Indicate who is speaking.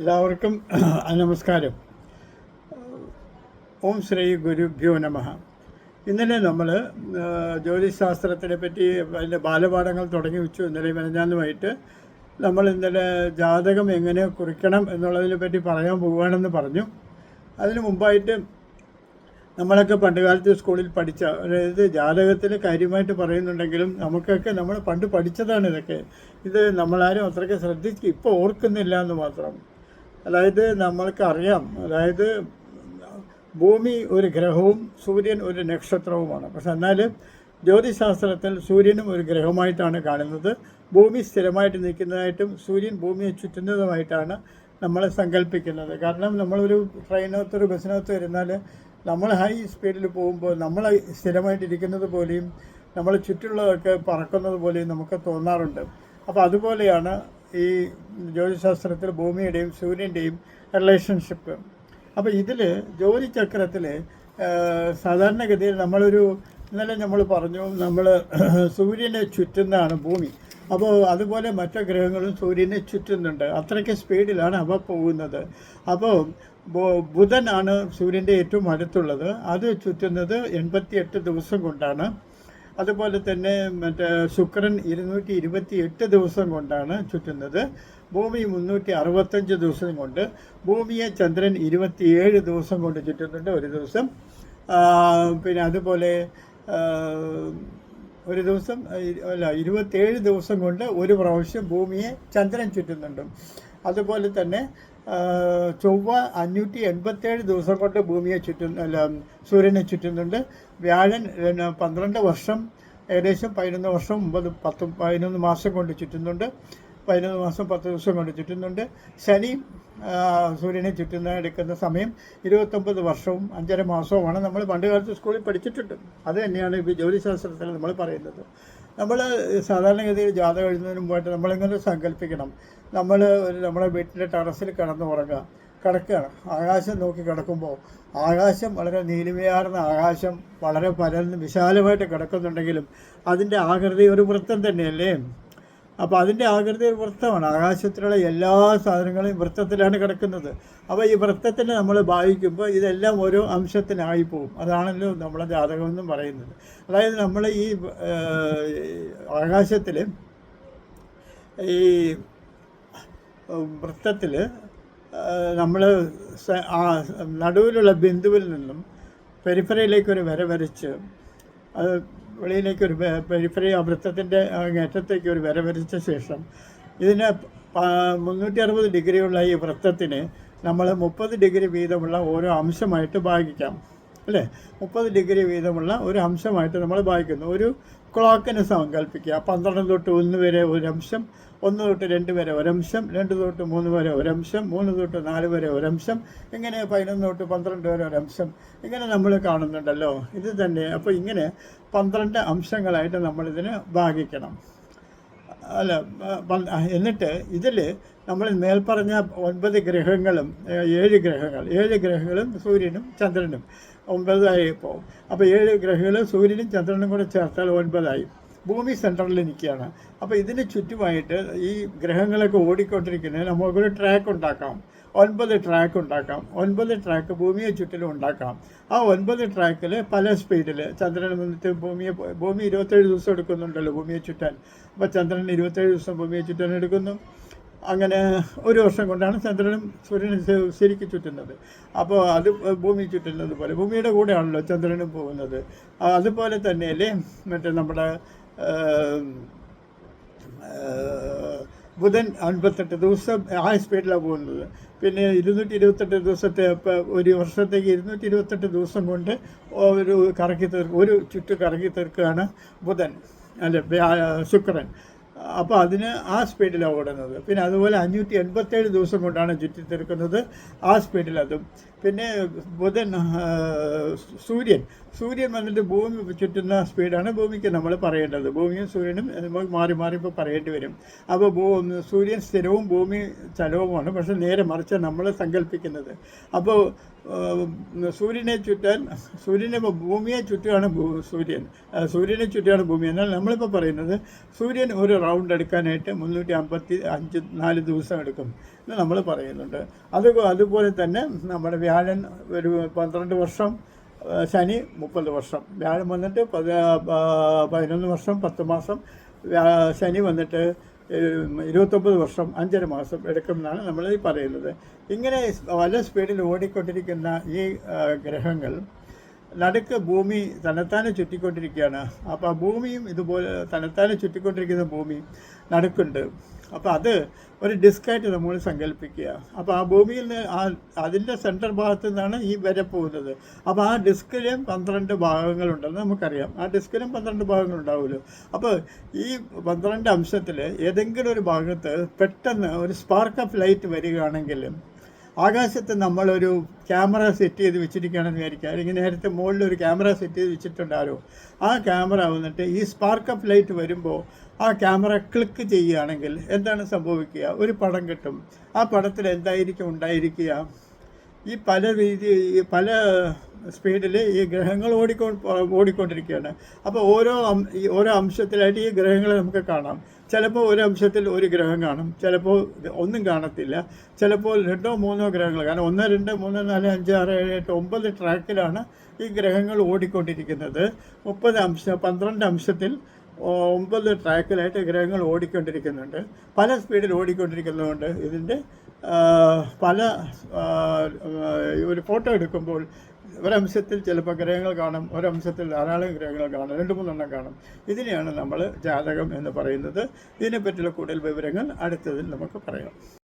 Speaker 1: എല്ലാവർക്കും നമസ്കാരം ഓം ശ്രീ ഗുരുഭ്യോ നമ ഇന്നലെ നമ്മൾ ജ്യോതിശാസ്ത്രത്തിനെ പറ്റി അതിൻ്റെ ബാലപാഠങ്ങൾ തുടങ്ങി വെച്ചു ഇന്നലെ മെനഞ്ഞാന്നുമായിട്ട് നമ്മൾ ഇന്നലെ ജാതകം എങ്ങനെ കുറിക്കണം എന്നുള്ളതിനെ പറ്റി പറയാൻ പോവുകയാണെന്ന് പറഞ്ഞു അതിന് മുമ്പായിട്ട് നമ്മളൊക്കെ പണ്ടുകാലത്ത് സ്കൂളിൽ പഠിച്ച അതായത് ജാതകത്തിൽ കാര്യമായിട്ട് പറയുന്നുണ്ടെങ്കിലും നമുക്കൊക്കെ നമ്മൾ പണ്ട് പഠിച്ചതാണ് ഇതൊക്കെ ഇത് നമ്മളാരും അത്രയ്ക്ക് ശ്രദ്ധിച്ച് ഇപ്പോൾ ഓർക്കുന്നില്ല എന്ന് മാത്രം അതായത് നമ്മൾക്കറിയാം അതായത് ഭൂമി ഒരു ഗ്രഹവും സൂര്യൻ ഒരു നക്ഷത്രവുമാണ് പക്ഷെ എന്നാലും ജ്യോതിശാസ്ത്രത്തിൽ സൂര്യനും ഒരു ഗ്രഹമായിട്ടാണ് കാണുന്നത് ഭൂമി സ്ഥിരമായിട്ട് നിൽക്കുന്നതായിട്ടും സൂര്യൻ ഭൂമിയെ ചുറ്റുന്നതുമായിട്ടാണ് നമ്മൾ സങ്കല്പിക്കുന്നത് കാരണം നമ്മളൊരു ട്രെയിനകത്ത് ഒരു ബസ്സിനകത്ത് വരുന്നാൽ നമ്മൾ ഹൈ സ്പീഡിൽ പോകുമ്പോൾ നമ്മൾ സ്ഥിരമായിട്ടിരിക്കുന്നത് പോലെയും നമ്മൾ ചുറ്റുള്ളതൊക്കെ പറക്കുന്നത് പോലെയും നമുക്ക് തോന്നാറുണ്ട് അപ്പോൾ അതുപോലെയാണ് ഈ ജ്യോതിശാസ്ത്രത്തിൽ ഭൂമിയുടെയും സൂര്യൻ്റെയും റിലേഷൻഷിപ്പ് അപ്പോൾ ഇതിൽ ചക്രത്തിൽ സാധാരണഗതിയിൽ നമ്മളൊരു ഇന്നലെ നമ്മൾ പറഞ്ഞു നമ്മൾ സൂര്യനെ ചുറ്റുന്നതാണ് ഭൂമി അപ്പോൾ അതുപോലെ മറ്റു ഗ്രഹങ്ങളും സൂര്യനെ ചുറ്റുന്നുണ്ട് അത്രയ്ക്ക് സ്പീഡിലാണ് അവ പോകുന്നത് അപ്പോൾ ബുധനാണ് സൂര്യൻ്റെ ഏറ്റവും അടുത്തുള്ളത് അത് ചുറ്റുന്നത് എൺപത്തിയെട്ട് ദിവസം കൊണ്ടാണ് അതുപോലെ തന്നെ മറ്റേ ശുക്രൻ ഇരുന്നൂറ്റി ഇരുപത്തി എട്ട് ദിവസം കൊണ്ടാണ് ചുറ്റുന്നത് ഭൂമി മുന്നൂറ്റി അറുപത്തഞ്ച് ദിവസം കൊണ്ട് ഭൂമിയെ ചന്ദ്രൻ ഇരുപത്തിയേഴ് ദിവസം കൊണ്ട് ചുറ്റുന്നുണ്ട് ഒരു ദിവസം പിന്നെ അതുപോലെ ഒരു ദിവസം അല്ല ഇരുപത്തേഴ് ദിവസം കൊണ്ട് ഒരു പ്രാവശ്യം ഭൂമിയെ ചന്ദ്രൻ ചുറ്റുന്നുണ്ട് അതുപോലെ തന്നെ ചൊവ്വ അഞ്ഞൂറ്റി എൺപത്തേഴ് ദിവസം കൊണ്ട് ഭൂമിയെ ചുറ്റുന്ന അല്ല സൂര്യനെ ചുറ്റുന്നുണ്ട് വ്യാഴൻ പന്ത്രണ്ട് വർഷം ഏകദേശം പതിനൊന്ന് വർഷം ഒമ്പത് പത്ത് പതിനൊന്ന് മാസം കൊണ്ട് ചുറ്റുന്നുണ്ട് പതിനൊന്ന് മാസം പത്ത് ദിവസം കൊണ്ട് ചുറ്റുന്നുണ്ട് ശനി സൂര്യനെ ചുറ്റുന്ന എടുക്കുന്ന സമയം ഇരുപത്തൊമ്പത് വർഷവും അഞ്ചര മാസവുമാണ് നമ്മൾ പണ്ട് കാലത്ത് സ്കൂളിൽ പഠിച്ചിട്ടുണ്ട് അത് തന്നെയാണ് ഇപ്പോൾ ജ്യോതിശാസ്ത്രത്തിൽ നമ്മൾ പറയുന്നത് നമ്മൾ സാധാരണഗതിയിൽ ജാതകം എഴുതുന്നതിന് മുമ്പായിട്ട് നമ്മളിങ്ങനെ സങ്കല്പിക്കണം നമ്മൾ നമ്മുടെ വീട്ടിൻ്റെ ടെറസിൽ കിടന്ന് ഉറങ്ങുക കിടക്കുകയാണ് ആകാശം നോക്കി കിടക്കുമ്പോൾ ആകാശം വളരെ നീലിമയാർന്ന ആകാശം വളരെ പരന്ന് വിശാലമായിട്ട് കിടക്കുന്നുണ്ടെങ്കിലും അതിൻ്റെ ആകൃതി ഒരു വൃത്തം തന്നെയല്ലേ അപ്പോൾ അതിൻ്റെ ആകൃതി ഒരു വൃത്തമാണ് ആകാശത്തിലുള്ള എല്ലാ സാധനങ്ങളും വൃത്തത്തിലാണ് കിടക്കുന്നത് അപ്പോൾ ഈ വൃത്തത്തിനെ നമ്മൾ ഭാവിക്കുമ്പോൾ ഇതെല്ലാം ഓരോ അംശത്തിനായി പോകും അതാണല്ലോ നമ്മളെ ജാതകമെന്നും പറയുന്നത് അതായത് നമ്മൾ ഈ ആകാശത്തിൽ ഈ വൃത്തത്തിൽ നമ്മൾ ആ നടുവിലുള്ള ബിന്ദുവിൽ നിന്നും പെരിഫറയിലേക്കൊരു വര വരച്ച് അത് വെളിയിലേക്കൊരു പെരിഫറി ആ വൃത്തത്തിൻ്റെ അങ്ങേറ്റത്തേക്ക് ഒരു വര വരച്ച ശേഷം ഇതിന് മുന്നൂറ്റി അറുപത് ഡിഗ്രിയുള്ള ഈ വൃത്തത്തിന് നമ്മൾ മുപ്പത് ഡിഗ്രി വീതമുള്ള ഓരോ അംശമായിട്ട് ഭാഗിക്കാം അല്ലേ മുപ്പത് ഡിഗ്രി വീതമുള്ള ഒരു അംശമായിട്ട് നമ്മൾ ഭാഗിക്കുന്നു ഒരു ക്ലോക്കിനെ സങ്കല്പിക്കുക പന്ത്രണ്ട് തൊട്ട് ഒന്ന് വരെ ഒരംശം ഒന്ന് തൊട്ട് രണ്ട് വരെ ഒരംശം രണ്ട് തൊട്ട് മൂന്ന് വരെ ഒരംശം മൂന്ന് തൊട്ട് നാല് വരെ ഒരംശം ഇങ്ങനെ പതിനൊന്ന് തൊട്ട് പന്ത്രണ്ട് വരെ ഒരംശം ഇങ്ങനെ നമ്മൾ കാണുന്നുണ്ടല്ലോ ഇത് തന്നെ അപ്പോൾ ഇങ്ങനെ പന്ത്രണ്ട് അംശങ്ങളായിട്ട് നമ്മളിതിനെ ഭാഗിക്കണം അല്ല എന്നിട്ട് ഇതിൽ നമ്മൾ മേൽപ്പറഞ്ഞ ഒൻപത് ഗ്രഹങ്ങളും ഏഴ് ഗ്രഹങ്ങൾ ഏഴ് ഗ്രഹങ്ങളും സൂര്യനും ചന്ദ്രനും ഒമ്പതായി ഇപ്പോൾ അപ്പോൾ ഏഴ് ഗ്രഹങ്ങൾ സൂര്യനും ചന്ദ്രനും കൂടെ ചേർത്താൽ ഒൻപതായി ഭൂമി സെൻറ്ററിൽ നിൽക്കുകയാണ് അപ്പോൾ ഇതിന് ചുറ്റുമായിട്ട് ഈ ഗ്രഹങ്ങളൊക്കെ ഓടിക്കൊണ്ടിരിക്കുന്നത് നമുക്കൊരു ട്രാക്ക് ഉണ്ടാക്കാം ഒൻപത് ട്രാക്ക് ഉണ്ടാക്കാം ഒൻപത് ട്രാക്ക് ഭൂമിയെ ചുറ്റിലും ഉണ്ടാക്കാം ആ ഒൻപത് ട്രാക്കിൽ പല സ്പീഡിൽ ചന്ദ്രൻ വന്നിട്ട് ഭൂമിയെ ഭൂമി ഇരുപത്തേഴ് ദിവസം എടുക്കുന്നുണ്ടല്ലോ ഭൂമിയെ ചുറ്റാൻ അപ്പോൾ ചന്ദ്രൻ ഇരുപത്തേഴ് ദിവസം ഭൂമിയെ ചുറ്റാൻ എടുക്കുന്നു അങ്ങനെ ഒരു വർഷം കൊണ്ടാണ് ചന്ദ്രനും സൂര്യനും ശരിക്ക് ചുറ്റുന്നത് അപ്പോൾ അത് ഭൂമി ചുറ്റുന്നത് പോലെ ഭൂമിയുടെ കൂടെയാണല്ലോ ചന്ദ്രനും പോകുന്നത് അതുപോലെ തന്നെയല്ലേ മറ്റേ നമ്മുടെ ബുധൻ അൻപത്തെട്ട് ദിവസം ആ സ്പീഡിലാണ് പോകുന്നത് പിന്നെ ഇരുന്നൂറ്റി ഇരുപത്തെട്ട് ദിവസത്തെ ഒരു വർഷത്തേക്ക് ഇരുന്നൂറ്റി ഇരുപത്തെട്ട് ദിവസം കൊണ്ട് ഒരു കറക്കി തീർക്കും ഒരു ചുറ്റു കറക്കി തീർക്കുകയാണ് ബുധൻ അല്ലെ ശുക്രൻ അപ്പോൾ അതിന് ആ സ്പീഡിലാണ് ഓടുന്നത് പിന്നെ അതുപോലെ അഞ്ഞൂറ്റി എൺപത്തേഴ് ദിവസം കൊണ്ടാണ് ചുറ്റിത്തിറക്കുന്നത് ആ സ്പീഡിൽ അതും പിന്നെ ബുധൻ സൂര്യൻ സൂര്യൻ വന്നിട്ട് ഭൂമി ചുറ്റുന്ന സ്പീഡാണ് ഭൂമിക്ക് നമ്മൾ പറയേണ്ടത് ഭൂമിയും സൂര്യനും മാറി മാറി ഇപ്പോൾ പറയേണ്ടി വരും അപ്പോൾ ഭൂ സൂര്യൻ സ്ഥിരവും ഭൂമി ചലവുമാണ് പക്ഷെ നേരെ മറിച്ച് നമ്മൾ സങ്കല്പിക്കുന്നത് അപ്പോൾ സൂര്യനെ ചുറ്റാൻ സൂര്യനെ ഭൂമിയെ ചുറ്റുകയാണ് സൂര്യൻ സൂര്യനെ ചുറ്റുകയാണ് ഭൂമി എന്നാൽ നമ്മളിപ്പോൾ പറയുന്നത് സൂര്യൻ ഒരു റൗണ്ട് എടുക്കാനായിട്ട് മുന്നൂറ്റി അമ്പത്തി അഞ്ച് നാല് ദിവസം എടുക്കും എന്ന് നമ്മൾ പറയുന്നുണ്ട് അത് അതുപോലെ തന്നെ നമ്മുടെ വ്യാഴൻ ഒരു പന്ത്രണ്ട് വർഷം ശനി മുപ്പത് വർഷം വ്യാഴം വന്നിട്ട് പതി പതിനൊന്ന് വർഷം പത്ത് മാസം ശനി വന്നിട്ട് ഇരുപത്തൊമ്പത് വർഷം അഞ്ചര മാസം എടുക്കുമെന്നാണ് നമ്മൾ ഈ പറയുന്നത് ഇങ്ങനെ പല സ്പീഡിൽ ഓടിക്കൊണ്ടിരിക്കുന്ന ഈ ഗ്രഹങ്ങൾ നടുക്ക് ഭൂമി തന്നെത്താനെ ചുറ്റിക്കൊണ്ടിരിക്കുകയാണ് അപ്പോൾ ആ ഭൂമിയും ഇതുപോലെ തന്നെത്താനെ ചുറ്റിക്കൊണ്ടിരിക്കുന്ന ഭൂമി നടുക്കുണ്ട് അപ്പോൾ അത് ഒരു ഡിസ്കായിട്ട് നമ്മൾ സങ്കല്പിക്കുക അപ്പോൾ ആ ഭൂമിയിൽ നിന്ന് ആ അതിൻ്റെ സെൻട്രൽ ഭാഗത്തു നിന്നാണ് ഈ വര പോകുന്നത് അപ്പോൾ ആ ഡിസ്കിലും പന്ത്രണ്ട് ഭാഗങ്ങളുണ്ടെന്ന് നമുക്കറിയാം ആ ഡിസ്കിലും പന്ത്രണ്ട് ഭാഗങ്ങളുണ്ടാവുമല്ലോ അപ്പോൾ ഈ പന്ത്രണ്ട് അംശത്തിൽ ഏതെങ്കിലും ഒരു ഭാഗത്ത് പെട്ടെന്ന് ഒരു സ്പാർക്ക് ഓഫ് ലൈറ്റ് വരികയാണെങ്കിൽ ആകാശത്ത് നമ്മളൊരു ക്യാമറ സെറ്റ് ചെയ്ത് വെച്ചിരിക്കുകയാണെന്ന് വിചാരിക്കുക അല്ലെങ്കിൽ നേരത്തെ മുകളിൽ ഒരു ക്യാമറ സെറ്റ് ചെയ്ത് വെച്ചിട്ടുണ്ടാരോ ആ ക്യാമറ വന്നിട്ട് ഈ സ്പാർക്ക് ഓഫ് ലൈറ്റ് വരുമ്പോൾ ആ ക്യാമറ ക്ലിക്ക് ചെയ്യുകയാണെങ്കിൽ എന്താണ് സംഭവിക്കുക ഒരു പടം കിട്ടും ആ പടത്തിൽ എന്തായിരിക്കും ഉണ്ടായിരിക്കുക ഈ പല രീതി പല സ്പീഡിൽ ഈ ഗ്രഹങ്ങൾ ഓടിക്കൊ ഓടിക്കൊണ്ടിരിക്കുകയാണ് അപ്പോൾ ഓരോ ഓരോ അംശത്തിലായിട്ട് ഈ ഗ്രഹങ്ങളെ നമുക്ക് കാണാം ചിലപ്പോൾ ഒരു അംശത്തിൽ ഒരു ഗ്രഹം കാണും ചിലപ്പോൾ ഒന്നും കാണത്തില്ല ചിലപ്പോൾ രണ്ടോ മൂന്നോ ഗ്രഹങ്ങൾ കാരണം ഒന്ന് രണ്ട് മൂന്ന് നാല് അഞ്ച് ആറ് ഏഴ് എട്ട് ഒമ്പത് ട്രാക്കിലാണ് ഈ ഗ്രഹങ്ങൾ ഓടിക്കൊണ്ടിരിക്കുന്നത് മുപ്പത് അംശ പന്ത്രണ്ട് അംശത്തിൽ ഒമ്പത് ട്രാക്കിലായിട്ട് ഗ്രഹങ്ങൾ ഓടിക്കൊണ്ടിരിക്കുന്നുണ്ട് പല സ്പീഡിൽ ഓടിക്കൊണ്ടിരിക്കുന്നതുകൊണ്ട് ഇതിൻ്റെ പല ഒരു ഫോട്ടോ എടുക്കുമ്പോൾ ഒരംശത്തിൽ ചിലപ്പോൾ ഗ്രഹങ്ങൾ കാണും ഒരംശത്തിൽ ധാരാളം ഗ്രഹങ്ങൾ കാണും രണ്ട് മൂന്നെണ്ണം കാണും ഇതിനെയാണ് നമ്മൾ ജാതകം എന്ന് പറയുന്നത് ഇതിനെപ്പറ്റിയുള്ള കൂടുതൽ വിവരങ്ങൾ അടുത്തതിൽ നമുക്ക് പറയാം